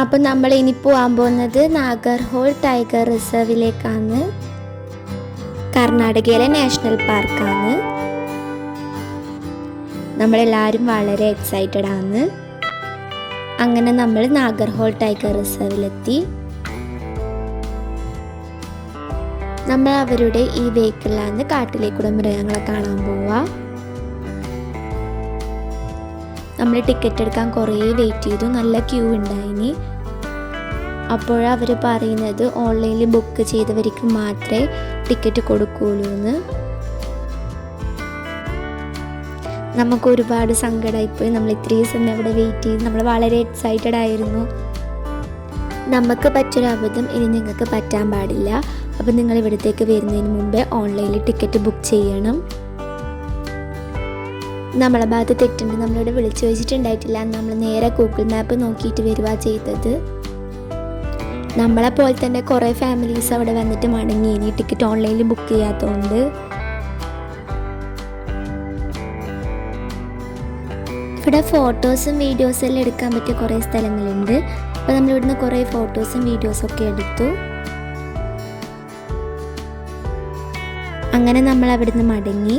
അപ്പം നമ്മൾ ഇനി പോകാൻ പോകുന്നത് നാഗർഹോൾ ടൈഗർ റിസർവിലേക്കാണ്. കർണാടകയിലെ നാഷണൽ പാർക്കാണ്. നമ്മളെല്ലാവരും വളരെ എക്സൈറ്റഡ് ആണ്. അങ്ങനെ നമ്മൾ നാഗർഹോൾ ടൈഗർ റിസർവിലെത്തി. നമ്മൾ അവരുടെ ഈ വെഹിക്കിളിലാണ് കാട്ടിലേക്കൂടെ മൃഗങ്ങളെ കാണാൻ പോവുക. നമ്മൾ ടിക്കറ്റ് എടുക്കാൻ കുറേ വെയിറ്റ് ചെയ്തു. നല്ല ക്യൂ ഉണ്ടായിനി. അപ്പോഴവർ പറയുന്നത് ഓൺലൈനിൽ ബുക്ക് ചെയ്തവർക്ക് മാത്രമേ ടിക്കറ്റ് കൊടുക്കുകയുള്ളൂ എന്ന് നമുക്ക് ഒരുപാട് സങ്കടമായിപ്പോയി നമ്മൾ ഇത്രയും സമയം അവിടെ വെയിറ്റ് ചെയ്ത് നമ്മൾ വളരെ എക്സൈറ്റഡ് ആയിരുന്നു. നമുക്ക് പറ്റൊരു അബദ്ധം ഇനി നിങ്ങൾക്ക് പറ്റാൻ പാടില്ല. അപ്പം നിങ്ങൾ ഇവിടത്തേക്ക് വരുന്നതിന് മുമ്പേ ഓൺലൈനിൽ ടിക്കറ്റ് ബുക്ക് ചെയ്യണം. നമ്മളെ ഭാഗത്ത് തെറ്റുണ്ട് നമ്മളിവിടെ വിളിച്ചു ചോദിച്ചിട്ടുണ്ടായിട്ടില്ല നമ്മൾ നേരെ ഗൂഗിൾ മാപ്പ് നോക്കിയിട്ട് വരിക ചെയ്തത്. നമ്മളെ പോലെ തന്നെ കുറേ ഫാമിലീസ് അവിടെ വന്നിട്ട് മടങ്ങി. ഇനി ടിക്കറ്റ് ഓൺലൈനിൽ ബുക്ക് ചെയ്യാത്തതുകൊണ്ട് ഇവിടെ ഫോട്ടോസും വീഡിയോസും എല്ലാം എടുക്കാൻ പറ്റിയ കുറേ സ്ഥലങ്ങളുണ്ട്. അപ്പോൾ നമ്മൾ ഇവിടുന്ന് കുറേ ഫോട്ടോസും വീഡിയോസും ഒക്കെ എടുത്തു. അങ്ങനെ നമ്മൾ അവിടുന്ന് മടങ്ങി.